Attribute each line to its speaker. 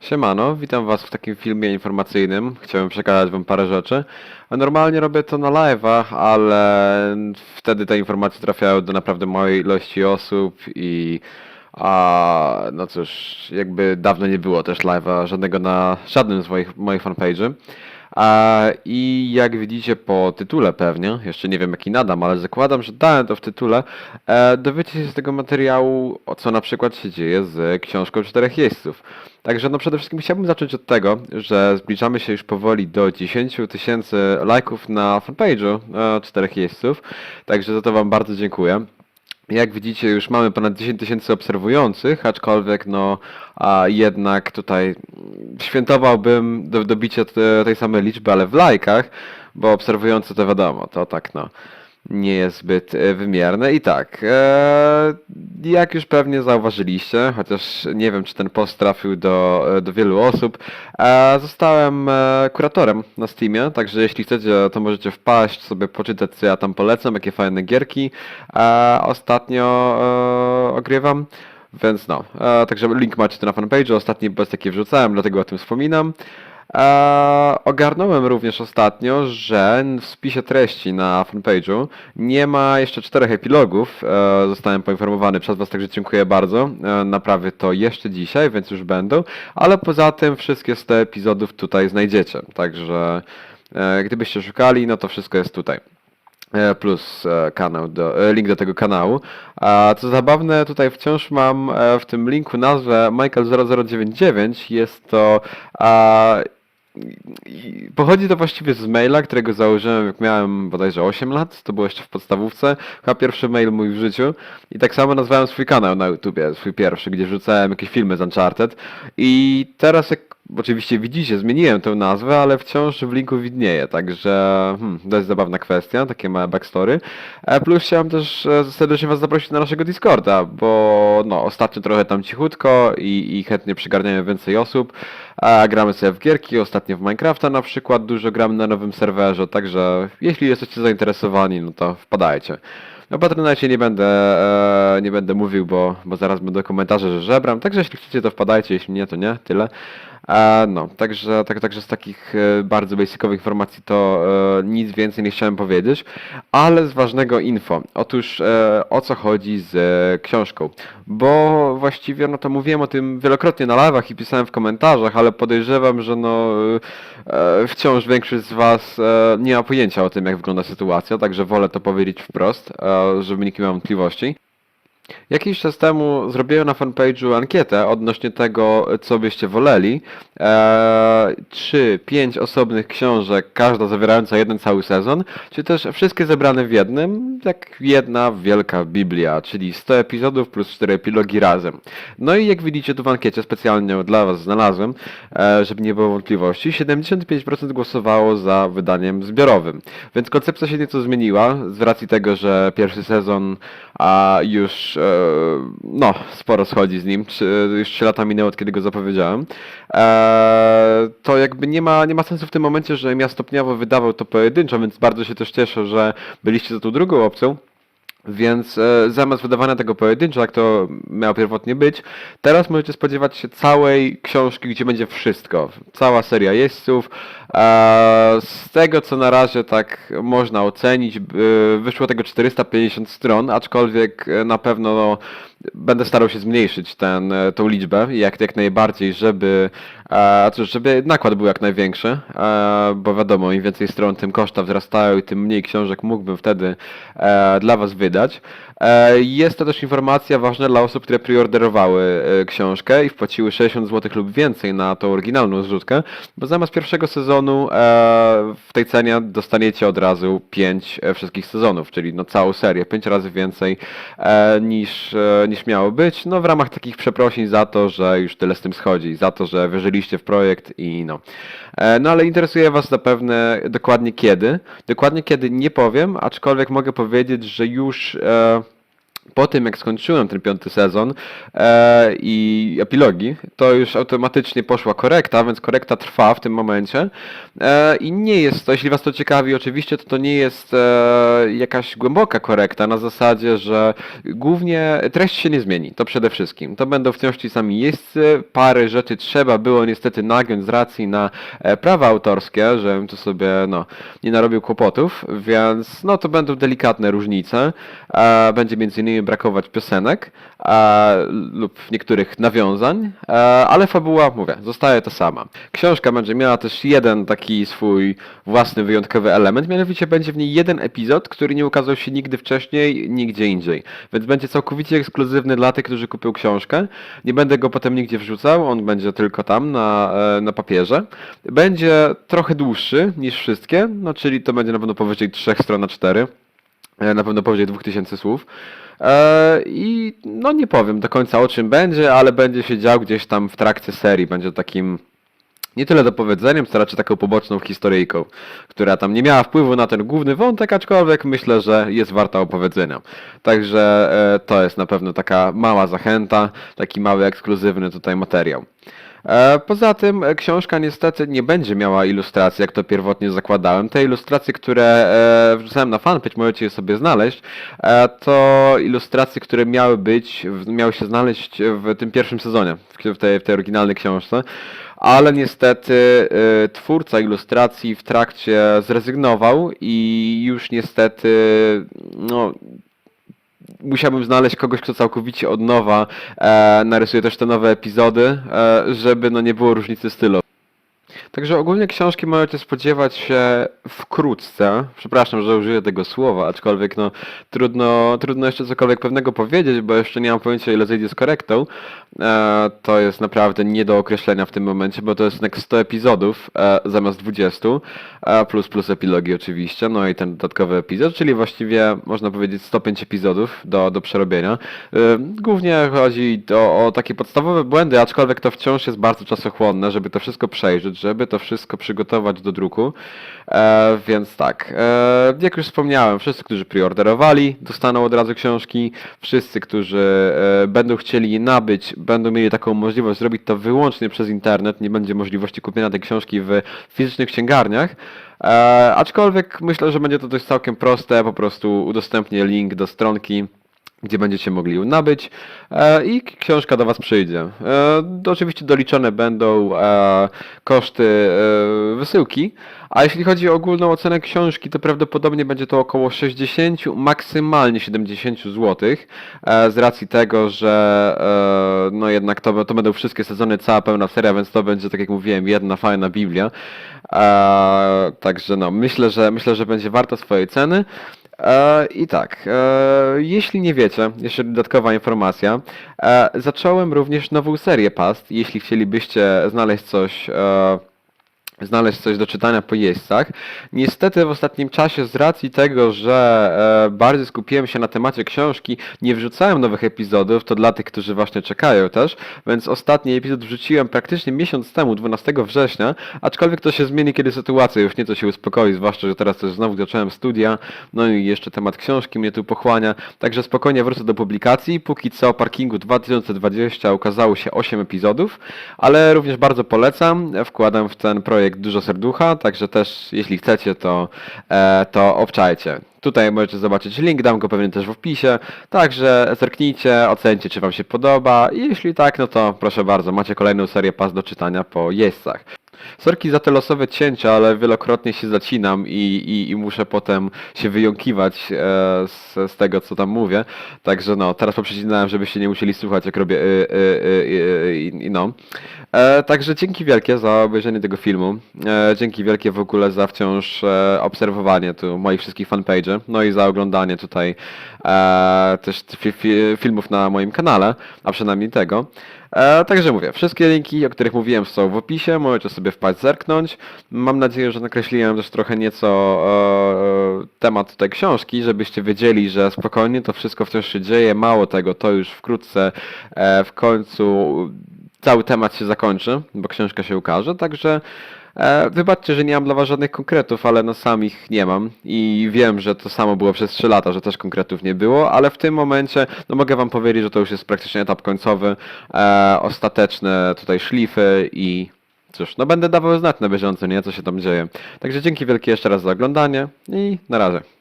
Speaker 1: Siemano, witam was w takim filmie informacyjnym. Chciałem przekazać wam parę rzeczy. Normalnie robię to na live'ach, ale wtedy te informacje trafiają do naprawdę małej ilości osób i a, no cóż, jakby dawno nie było też live'a żadnego na żadnym z moich, moich fanpage'y. I jak widzicie po tytule pewnie, jeszcze nie wiem jaki nadam, ale zakładam, że dałem to w tytule, e, dowiecie się z tego materiału, co na przykład się dzieje z książką Czterech Jeźdźców. Także no przede wszystkim chciałbym zacząć od tego, że zbliżamy się już powoli do 10 tysięcy lajków na fanpage'u e, Czterech Jeźdźców, także za to wam bardzo dziękuję. Jak widzicie, już mamy ponad 10 tysięcy obserwujących, aczkolwiek no a jednak tutaj świętowałbym do, dobicie te, tej samej liczby, ale w lajkach, bo obserwujący to wiadomo, to tak no nie jest zbyt e, wymierne. I tak, e, jak już pewnie zauważyliście, chociaż nie wiem, czy ten post trafił do, e, do wielu osób, zostałem kuratorem na Steamie, także jeśli chcecie, to możecie wpaść, sobie poczytać, co ja tam polecam, jakie fajne gierki ostatnio ogrywam. Więc no, także link macie tu na fanpage'u, ostatni post jaki wrzucałem, dlatego o tym wspominam. E, ogarnąłem również ostatnio, że w spisie treści na fanpage'u nie ma jeszcze czterech epilogów. E, zostałem poinformowany przez Was, także dziękuję bardzo. E, naprawię to jeszcze dzisiaj, więc już będą. Ale poza tym wszystkie z te epizodów tutaj znajdziecie. Także e, gdybyście szukali, no to wszystko jest tutaj. E, plus e, kanał do, e, link do tego kanału. A co zabawne, tutaj wciąż mam w tym linku nazwę Michael0099. Jest to a, pochodzi to właściwie z maila, którego założyłem jak miałem bodajże 8 lat, to było jeszcze w podstawówce, chyba pierwszy mail mój w życiu. I tak samo nazwałem swój kanał na YouTubie, swój pierwszy, gdzie wrzucałem jakieś filmy z Uncharted. I teraz jak oczywiście widzicie, zmieniłem tę nazwę, ale wciąż w linku widnieje, także hmm, jest zabawna kwestia, takie małe backstory. E, Plus chciałem też e, serdecznie was zaprosić na naszego Discorda, bo no ostatnio trochę tam cichutko i, i chętnie przygarniają więcej osób. A gramy sobie w gierki, ostatnio w Minecrafta na przykład, dużo gramy na nowym serwerze, także jeśli jesteście zainteresowani, no to wpadajcie. O Patronite nie będę, e, nie będę mówił, bo, bo zaraz będą komentarze, że żebram, także jeśli chcecie to wpadajcie, jeśli nie to nie, tyle. No, także, tak, także z takich e, bardzo basicowych informacji to e, nic więcej nie chciałem powiedzieć, ale z ważnego info. Otóż e, o co chodzi z książką? Bo właściwie no to mówiłem o tym wielokrotnie na live'ach i pisałem w komentarzach, ale podejrzewam, że no wciąż większość z was nie ma pojęcia o tym, jak wygląda sytuacja, także wolę to powiedzieć wprost, żeby nikt nie miał wątpliwości. Jakiś czas temu zrobiłem na fanpage'u ankietę odnośnie tego, co byście woleli. Eee, czy pięć osobnych książek, każda zawierająca jeden cały sezon, czy też wszystkie zebrane w jednym, jak jedna wielka Biblia, czyli 100 epizodów plus 4 epilogi razem. No i jak widzicie tu w ankiecie specjalnie dla was znalazłem, e, żeby nie było wątpliwości, 75% głosowało za wydaniem zbiorowym. Więc koncepcja się nieco zmieniła z racji tego, że pierwszy sezon a już e, no, sporo schodzi z nim. Już 3 lata minęło od kiedy go zapowiedziałem. E, to jakby nie ma, nie ma sensu w tym momencie, że ja stopniowo wydawał to pojedynczo, więc bardzo się też cieszę, że byliście za tą drugą opcją. Więc e, zamiast wydawania tego pojedynczo, jak to miało pierwotnie być, teraz możecie spodziewać się całej książki, gdzie będzie wszystko. Cała seria jeźdźców. E, z tego, co na razie tak można ocenić, e, wyszło tego 450 stron, aczkolwiek e, na pewno no, będę starał się zmniejszyć ten, e, tą liczbę, jak, jak najbardziej, żeby, e, żeby nakład był jak największy, e, bo wiadomo, im więcej stron, tym koszta wzrastają i tym mniej książek mógłbym wtedy dla Was wydać. E, jest to też informacja ważna dla osób, które preorderowały e, książkę i wpłaciły 60 zł lub więcej na tą oryginalną zrzutkę, bo zamiast pierwszego sezonu e, w tej cenie dostaniecie od razu 5 wszystkich sezonów, czyli no całą serię, 5 razy więcej niż, niż miało być, no w ramach takich przeprosin za to, że już tyle z tym schodzi, za to, że wierzyliście w projekt i no. No ale interesuje Was zapewne dokładnie kiedy. Dokładnie kiedy nie powiem, aczkolwiek mogę powiedzieć, że już po tym jak skończyłem ten piąty sezon e, i epilogi, to już automatycznie poszła korekta, więc korekta trwa w tym momencie e, i nie jest to, jeśli was to ciekawi oczywiście, to to nie jest e, jakaś głęboka korekta na zasadzie, że głównie treść się nie zmieni, to przede wszystkim. To będą wciąż ci sami jeźdźcy, parę rzeczy trzeba było niestety nagiąć z racji na e, prawa autorskie, żebym tu sobie no, nie narobił kłopotów, więc no to będą delikatne różnice. E, będzie między innymi brakować piosenek e, lub niektórych nawiązań, ale fabuła, mówię, zostaje ta sama. Książka będzie miała też jeden taki swój własny, wyjątkowy element, mianowicie będzie w niej jeden epizod, który nie ukazał się nigdy wcześniej, nigdzie indziej. Więc będzie całkowicie ekskluzywny dla tych, którzy kupią książkę. Nie będę go potem nigdzie wrzucał, on będzie tylko tam na, e, na papierze. Będzie trochę dłuższy niż wszystkie, no czyli to będzie na pewno powyżej 3 stron na 4. E, na pewno powyżej 2000 słów. E, I no nie powiem do końca o czym będzie, ale będzie się dział gdzieś tam w trakcie serii. Będzie takim nie tyle dopowiedzeniem, co raczej taką poboczną historyjką, która tam nie miała wpływu na ten główny wątek, aczkolwiek myślę, że jest warta opowiedzenia. Także e, to jest na pewno taka mała zachęta, taki mały ekskluzywny tutaj materiał. E, Poza tym e, książka niestety nie będzie miała ilustracji, jak to pierwotnie zakładałem. Te ilustracje, które e, wrzucałem na fanpage, możecie je sobie znaleźć, to ilustracje, które miały być, miały się znaleźć w tym pierwszym sezonie, w tej, w tej oryginalnej książce. Ale niestety e, twórca ilustracji w trakcie zrezygnował i już niestety no, musiałbym znaleźć kogoś, kto całkowicie od nowa e, narysuje też te nowe epizody, e, żeby no nie było różnicy stylu. Także ogólnie książki możecie spodziewać się wkrótce. Przepraszam, że użyję tego słowa, aczkolwiek no trudno, trudno jeszcze cokolwiek pewnego powiedzieć, bo jeszcze nie mam pojęcia ile zejdzie z korektą. E, to jest naprawdę nie do określenia w tym momencie, bo to jest jednak 100 epizodów e, zamiast 20, e, plus plus epilogi oczywiście, no i ten dodatkowy epizod, czyli właściwie można powiedzieć 105 epizodów do, do przerobienia. E, głównie chodzi o, o takie podstawowe błędy, aczkolwiek to wciąż jest bardzo czasochłonne, żeby to wszystko przejrzeć, żeby to wszystko przygotować do druku. E, więc tak, e, jak już wspomniałem, wszyscy, którzy preorderowali, dostaną od razu książki. Wszyscy, którzy e, będą chcieli je nabyć, będą mieli taką możliwość zrobić to wyłącznie przez internet. Nie będzie możliwości kupienia tej książki w fizycznych księgarniach. E, aczkolwiek myślę, że będzie to dość całkiem proste. Po prostu udostępnię link do stronki gdzie będziecie mogli ją nabyć e, i książka do Was przyjdzie. E, do- oczywiście doliczone będą e, koszty e, wysyłki, a jeśli chodzi o ogólną ocenę książki, to prawdopodobnie będzie to około 60, maksymalnie 70 zł, e, z racji tego, że e, no jednak to, to będą wszystkie sezony, cała pełna seria, więc to będzie, tak jak mówiłem, jedna fajna Biblia. E, także no, myślę, że myślę, że będzie warta swojej ceny. E, I tak, e, jeśli nie wiecie, jeszcze dodatkowa informacja, e, zacząłem również nową serię past, jeśli chcielibyście znaleźć coś, znaleźć coś do czytania po jeźdźcach. Niestety w ostatnim czasie z racji tego, że e, bardziej skupiłem się na temacie książki, nie wrzucałem nowych epizodów, to dla tych, którzy właśnie czekają też, więc ostatni epizod wrzuciłem praktycznie miesiąc temu, 12 września, aczkolwiek to się zmieni, kiedy sytuacja już nieco się uspokoi, zwłaszcza, że teraz też znowu zacząłem studia, no i jeszcze temat książki mnie tu pochłania, także spokojnie wrócę do publikacji. Póki co Parkingu 2020 ukazało się 8 epizodów, ale również bardzo polecam, wkładam w ten projekt dużo serducha, także też jeśli chcecie, to, e, to obczajcie. Tutaj możecie zobaczyć link, dam go pewnie też w opisie, także zerknijcie, ocencie czy Wam się podoba i jeśli tak, no to proszę bardzo, macie kolejną serię pas do czytania po jeźdźcach. Sorki za te losowe cięcia, ale wielokrotnie się zacinam i, i, i muszę potem się wyjąkiwać e, z, z tego, co tam mówię. Także no, teraz poprzecinałem, żebyście nie musieli słuchać, jak robię y, y, y, y, i no. E, także dzięki wielkie za obejrzenie tego filmu. E, dzięki wielkie w ogóle za wciąż e, obserwowanie tu moich wszystkich fanpage'y. No i za oglądanie tutaj e, też fi, fi, filmów na moim kanale, a przynajmniej tego. E, także mówię, wszystkie linki, o których mówiłem są w opisie, możecie sobie wpaść, zerknąć. Mam nadzieję, że nakreśliłem też trochę nieco e, temat tej książki, żebyście wiedzieli, że spokojnie to wszystko wciąż się dzieje. Mało tego, to już wkrótce e, w końcu cały temat się zakończy, bo książka się ukaże, także E, wybaczcie, że nie mam dla was żadnych konkretów, ale no sam ich nie mam i wiem, że to samo było przez 3 lata, że też konkretów nie było, ale w tym momencie no mogę wam powiedzieć, że to już jest praktycznie etap końcowy, e, ostateczne tutaj szlify i cóż, no będę dawał znać na bieżąco, nie, co się tam dzieje. Także dzięki wielkie jeszcze raz za oglądanie i na razie.